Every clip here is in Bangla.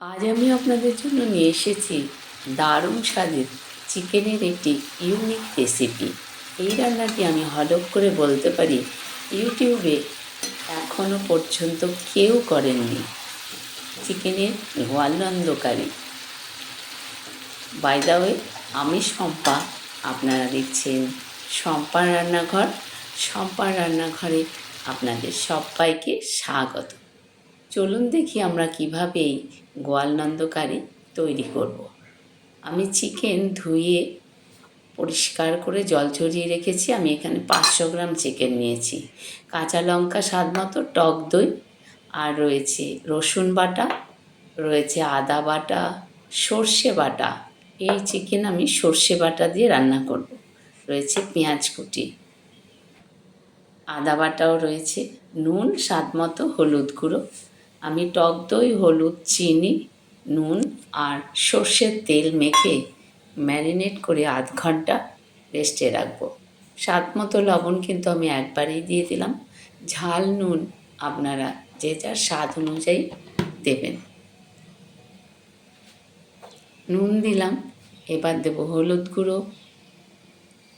আজ আমি আপনাদের জন্য নিয়ে এসেছি দারুণ স্বাদের চিকেনের একটি ইউনিক রেসিপি এই রান্নাটি আমি হলপ করে বলতে পারি, ইউটিউবে এখনও পর্যন্ত কেউ করেননি। চিকেনের Goalondo curry by the way আমি শম্পা, আপনারা দেখছেন শম্পার রান্নাঘর। শম্পার রান্নাঘরে আপনাদের সবাইকে স্বাগত। চলুন দেখি আমরা কীভাবে এই গোয়ালনন্দ তৈরি করব। আমি চিকেন ধুয়ে পরিষ্কার করে জল ঝরিয়ে রেখেছি। আমি এখানে পাঁচশো গ্রাম চিকেন নিয়েছি। কাঁচা লঙ্কা স্বাদ মতো, টক দই, আর রয়েছে রসুন বাটা, রয়েছে আদা বাটা, সর্ষে বাটা। এই চিকেন আমি সর্ষে বাটা দিয়ে রান্না করব। রয়েছে পেঁয়াজ কুটি আদা বাটাও রয়েছে, নুন, স্বাদ মতো, হলুদ গুঁড়ো। আমি টক দই, হলুদ, চিনি, নুন আর সর্ষের তেল মেখে ম্যারিনেট করে আধ ঘণ্টা রেস্টে রাখব। স্বাদ মতো লবণ কিন্তু আমি একবারেই দিয়ে দিলাম। ঝাল নুন আপনারা যে যার স্বাদ অনুযায়ী দেবেন। নুন দিলাম, এবার দেবো হলুদ গুঁড়ো,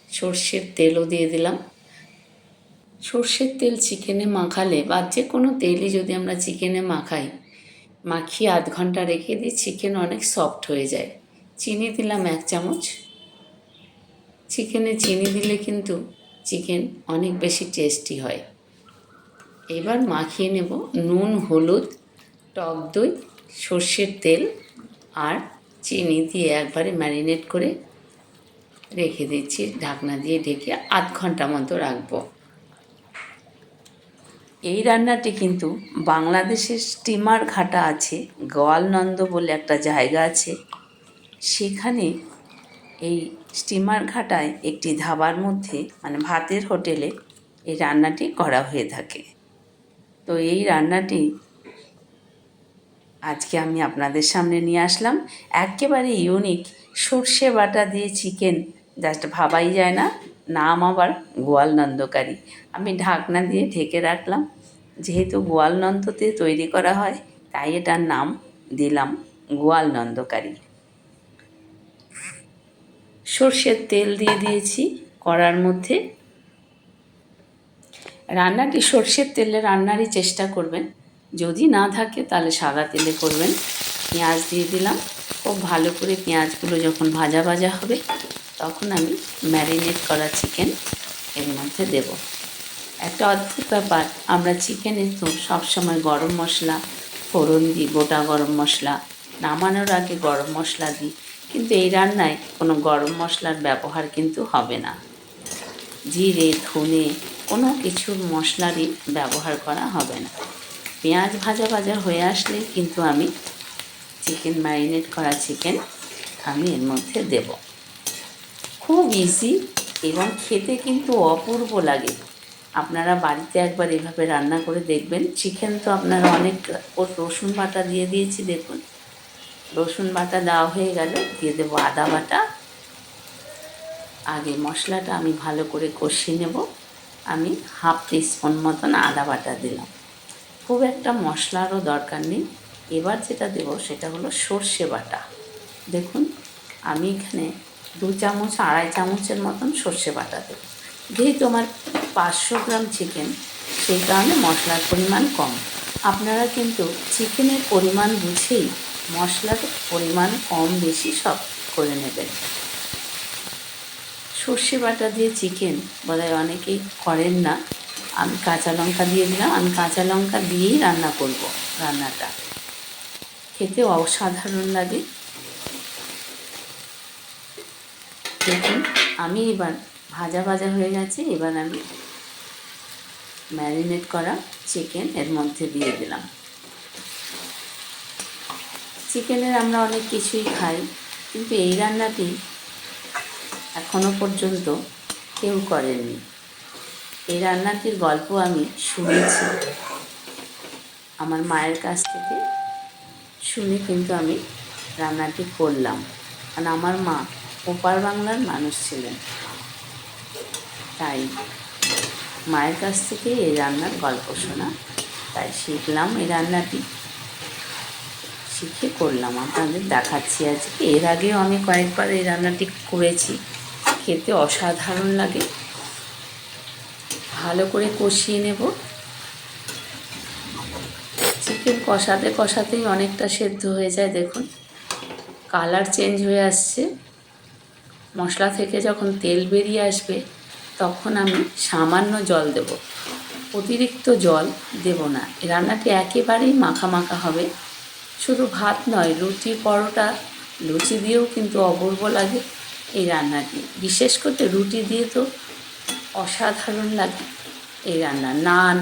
সর্ষের তেলও দিয়ে দিলাম। সর্ষের তেল চিকেনে মাখালে বা যে কোনো তেলই যদি আমরা চিকেনে মাখাই, মাখিয়ে আধ ঘণ্টা রেখে দিই চিকেন অনেক সফট হয়ে যায়। চিনি দিলাম এক চামচ। চিকেনে চিনি দিলে কিন্তু চিকেন অনেক বেশি টেস্টি হয়। এবার মাখিয়ে নেব নুন, হলুদ, টক দই, সর্ষের তেল আর চিনি দিয়ে একবারে ম্যারিনেট করে রেখে দিচ্ছি। ঢাকনা দিয়ে ঢেকে আধ ঘণ্টা মতো রাখব। এই রান্নাটি কিন্তু বাংলাদেশের স্টিমার ঘাটা আছে, গোয়ালনন্দ বলে একটা জায়গা আছে। সেখানে এই স্টিমার ঘাটায় একটি ধাবার মধ্যে মানে ভাতের হোটেলে এই রান্নাটি করা হয়ে থাকে। তো এই রান্নাটি আজকে আমি আপনাদের সামনে নিয়ে আসলাম। একেবারে ইউনিক সর্ষে বাটা দিয়ে চিকেন জাস্ট ভাবাই যায় না। নাম আবার গোয়ালনন্দকারী। আমি ঢাকনা দিয়ে ঢেকে রাখলাম। যেহেতু গোয়ালনন্দতে তৈরি করা হয়, তাই এটার নাম দিলাম গোয়ালনন্দকারী। সর্ষের তেল দিয়ে দিয়েছি কড়ার মধ্যে। রান্নাটি সর্ষের তেলে রান্নারই চেষ্টা করবেন। যদি না থাকে তাহলে সাদা তেলে করবেন। পেঁয়াজ দিয়ে দিলাম। খুব ভালো করে পেঁয়াজগুলো যখন ভাজা ভাজা হবে তখন আমি ম্যারিনেট করা চিকেন এর মধ্যে দেব। একটা অদ্ভুত ব্যাপার, আমরা চিকেনে তো সবসময় গরম মশলা, ফোড়ন দিই, গোটা গরম মশলা, নামানোর আগে গরম মশলা দিই, কিন্তু এই রান্নায় কোনো গরম মশলার ব্যবহার কিন্তু হবে না। জিরে, ধনে, কোনো কিছুর মশলারই ব্যবহার করা হবে না। পেঁয়াজ ভাজা ভাজা হয়ে আসলে কিন্তু আমি চিকেন ম্যারিনেট করা চিকেন আমি এর মধ্যে দেব। খুব ইজি এবং খেতে কিন্তু অপূর্ব লাগে। আপনারা বাড়িতে একবার এভাবে রান্না করে দেখবেন। চিকেন তো আপনারা অনেক রসুন বাটা দিয়ে দিয়েছি দেখুন। রসুন বাটা দেওয়া হয়ে গেল, দিয়ে দেবো আদা বাটা। আগে মশলাটা আমি ভালো করে কষিয়ে নেব। আমি হাফ টিস্পুন মতন আদা বাটা দিলাম। খুব একটা মশলারও দরকার নেই। এবার যেটা দেব সেটা হলো সর্ষে বাটা। দেখুন, আমি এখানে দু চামচ, আড়াই চামচের মতন সর্ষে বাটা দেবো। যেহেতু আমার পাঁচশো গ্রাম চিকেন সেই কারণে মশলার পরিমাণ কম। আপনারা কিন্তু চিকেনের পরিমাণ বুঝেই মশলার পরিমাণ কম বেশি সব করে নেবেন। সর্ষে বাটা দিয়ে চিকেন বোধহয় অনেকেই করেন না। আমি কাঁচা লঙ্কা দিয়ে দিলাম। আমি কাঁচা লঙ্কা দিয়েই রান্না করব রান্নাটা। খেতে অসাধারণ লাগে। দেখুন, আমি এবার ভাজা ভাজা হয়ে গেছে, এবার আমি ম্যারিনেট করা চিকেন এর মধ্যে দিয়ে দিলাম। চিকেনের আমরা অনেক কিছুই খাই, কিন্তু এই রান্নাটি এখনও পর্যন্ত কেউ করেননি। এই রান্নাটির গল্প আমি শুনেছি। আমার মায়ের কাছ থেকে শুনে কিন্তু আমি রান্নাটি করলাম। কারণ আমার মা ওপার বাংলার মানুষ ছিলেন। তাই মায়ের কাছ থেকে এই রান্নার গল্প শোনা, তাই শিখলাম এই রান্নাটি। শিখে করলাম, আপনাদের দেখাচ্ছি আজকে। এর আগেও আমি কয়েকবার এই রান্নাটি করেছি, খেতে অসাধারণ লাগে। ভালো করে কষিয়ে নেব। চিকেন কষাতে কষাতেই অনেকটা সেদ্ধ হয়ে যায়, দেখুন। কালার চেঞ্জ হয়ে আসছে। মশলা থেকে যখন তেল বেরিয়ে আসবে, তখন আমি সামান্য জল দেব। অতিরিক্ত জল দেব না। রান্নাটি একেবারেই মাখা মাখা হবে। শুধু ভাত নয়, রুটি, পরোটা, লুচি দিয়েও কিন্তু অপূর্ব লাগে এই রান্নাটি। বিশেষ করে রুটি দিয়ে তো অসাধারণ লাগে এই রান্না। নান,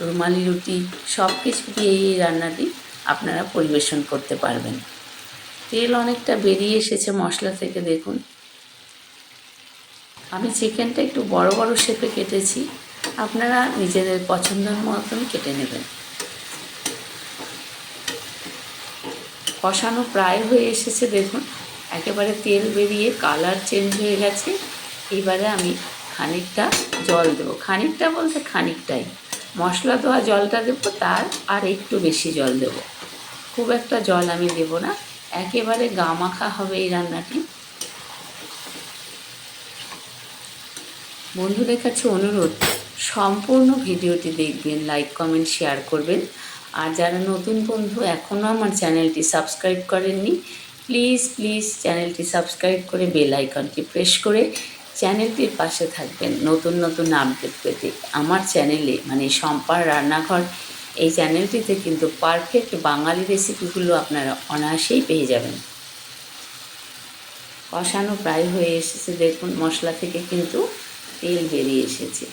রুমালি রুটি সব কিছু দিয়ে এই রান্নাটি আপনারা পরিবেশন করতে পারবেন। তেল অনেকটা বেরিয়ে এসেছে মশলা থেকে, দেখুন। আমি চিকেনটা একটু বড় বড় শেপে কেটেছি। আপনারা নিজেদের পছন্দের মতন কেটে নেবেন। কষানো প্রায় হয়ে এসেছে, দেখুন। একেবারে তেল বেরিয়ে কালার চেঞ্জ হয়ে গেছে। এবারে আমি খানিকটা জল দেবো। খানিকটা বলতে খানিকটাই। মশলা দেওয়া জলটা দেবো, তার আর একটু বেশি জল দেবো। খুব একটা জল আমি দেবো না। একেবারে গা মাখা হবে এই রান্নাটি। বন্ধুদের কাছে অনুরোধ, সম্পূর্ণ ভিডিওটি দেখবেন লাইক কমেন্ট শেয়ার করবেন। আর যারা নতুন বন্ধু এখনও আমার চ্যানেলটি সাবস্ক্রাইব করেননি প্লিজ প্লিজ চ্যানেলটি সাবস্ক্রাইব করে বেল আইকনটি প্রেস করে চ্যানেলটির পাশে থাকবেন। নতুন নতুন আপডেট পেতে আমার চ্যানেলে মানে সম্পার রান্নাঘর এই চ্যানেলটিতে কিন্তু পারফেক্ট বাঙালি রেসিপিগুলো আপনারা অনায়াসেই পেয়ে যাবেন। কষানো প্রায় হয়ে এসেছে, দেখুন মশলা থেকে কিন্তু তেল বেরিয়ে এসেছে।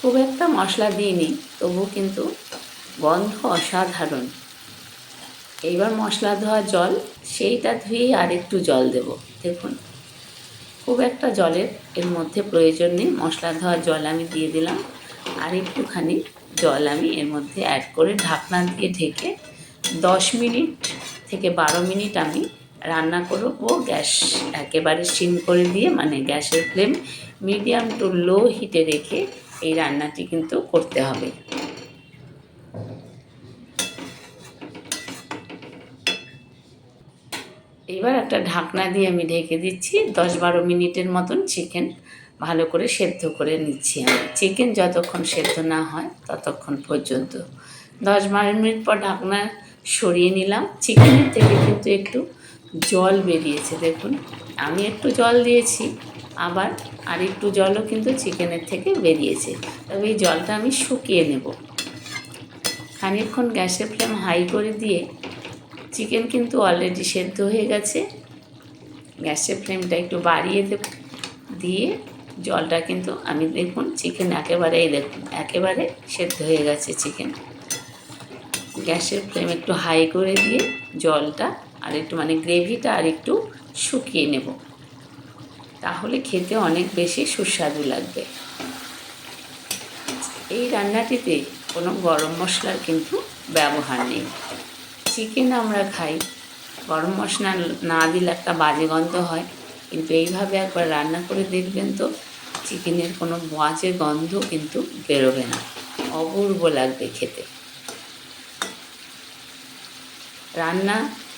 খুব একটা মশলা দিইনি তবু কিন্তু গন্ধ অসাধারণ। এইবার মশলা ধোয়া জল, সেইটা ধুয়ে আর একটু জল দেব, দেখুন। খুব একটা জলের এর মধ্যে প্রয়োজন নেই, মশলা ধোয়া জল আমি দিয়ে দিলাম, আর একটুখানি জল আমি এর মধ্যে অ্যাড করে ঢাকনা দিয়ে ঢেকে দশ মিনিট থেকে বারো মিনিট আমি রান্না করব। গ্যাস একেবারে সিম করে দিয়ে মানে গ্যাসের ফ্লেম মিডিয়াম টু লো হিটে রেখে এই রান্নাটি কিন্তু করতে হবে। এবার একটা ঢাকনা দিয়ে আমি ঢেকে দিচ্ছি দশ বারো মিনিটের মতন চিকেন ভালো করে সেদ্ধ করে নিচ্ছি আমি। চিকেন যতক্ষণ সেদ্ধ না হয় ততক্ষণ পর্যন্ত। দশ বারো মিনিট পর ঢাকনা সরিয়ে নিলাম। চিকেনের থেকে কিন্তু একটু জল বেরিয়েছে, দেখুন। আমি একটু জল দিয়েছি, আবার আর একটু জলও কিন্তু চিকেনের থেকে বেরিয়েছে। তবে এই জলটা আমি শুকিয়ে নেব। খানিকক্ষণ গ্যাসের ফ্লেম হাই করে দিয়ে চিকেন কিন্তু অলরেডি সেদ্ধ হয়ে গেছে। গ্যাসের ফ্লেমটা একটু বাড়িয়ে দেব। দিয়ে জলটা কিন্তু আমি দেখুন চিকেন একেবারেই দেখুন, একেবারে সেদ্ধ হয়ে গেছে চিকেন গ্যাসের ফ্লেম একটু হাই করে দিয়ে জলটা আর একটু মানে গ্রেভিটা আর একটু শুকিয়ে নেব। তাহলে খেতে অনেক বেশি সুস্বাদু লাগবে। এই রান্নাটিতে কোনো গরম মশলার কিন্তু ব্যবহার নেই। চিকেন আমরা খাই, গরম মশলা না দিলে একটা বাজে গন্ধ হয়। কিন্তু এইভাবে একবার রান্না করে দেখবেন তো চিকেনের কোনো বাজে গন্ধ কিন্তু বেরোবে না। অপূর্ব লাগবে খেতে। রান্না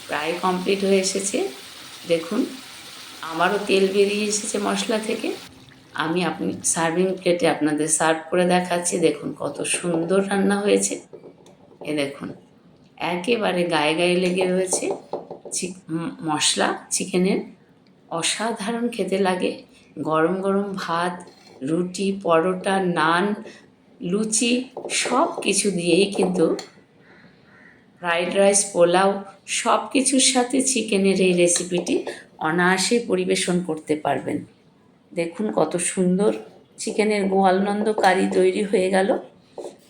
প্রায় কমপ্লিট হয়ে এসেছে। দেখুন, আমারও তেল বেরিয়ে এসেছে মশলা থেকে। আমি আপনি সার্ভিং প্লেটে আপনাদের সার্ভ করে দেখাচ্ছি। দেখুন, কত সুন্দর রান্না হয়েছে। এ দেখুন, একেবারে গায়ে গায়ে লেগে রয়েছে। মশলা, চিকেনের অসাধারণ খেতে লাগে। গরম গরম ভাত, রুটি, পরোটা, নান, লুচি সব কিছু দিয়েই কিন্তু ফ্রাইড রাইস পোলাও সব কিছুর সাথে চিকেনের এই রেসিপিটি অনায়াসে পরিবেশন করতে পারবেন। দেখুন কত সুন্দর চিকেনের গোয়ালনন্দ কারি তৈরি হয়ে গেল।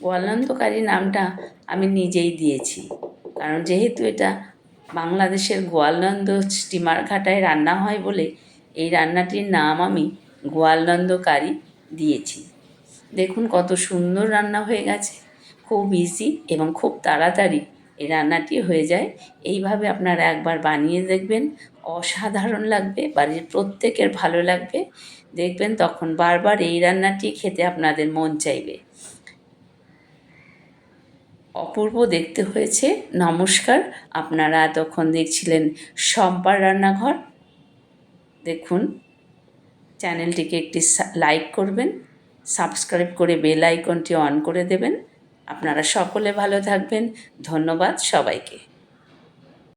গোয়ালনন্দ কারি নামটা আমি নিজেই দিয়েছি। কারণ যেহেতু এটা বাংলাদেশের গোয়ালনন্দ স্টিমার ঘাটায় রান্না হয় বলে এই রান্নাটির নাম আমি গোয়ালনন্দ কারি দিয়েছি। দেখুন কত সুন্দর রান্না হয়ে গেছে। খুব ইজি এবং খুব তাড়াতাড়ি এই রান্নাটি হয়ে যায়। এইভাবে আপনারা একবার বানিয়ে দেখবেন। অসাধারণ লাগবে, বাড়ির প্রত্যেকের ভালো লাগবে। দেখবেন তখন বারবার এই রান্নাটি খেতে আপনাদের মন চাইবে। অপূর্ব দেখতে হয়েছে। নমস্কার। আপনারা এতক্ষণ দেখছিলেন শম্পার রান্নাঘর। দেখুন, চ্যানেলটিকে একটি লাইক করবেন সাবস্ক্রাইব করে বেল আইকনটি অন করে দেবেন। আপনারা সকলে ভালো থাকবেন। ধন্যবাদ সবাইকে।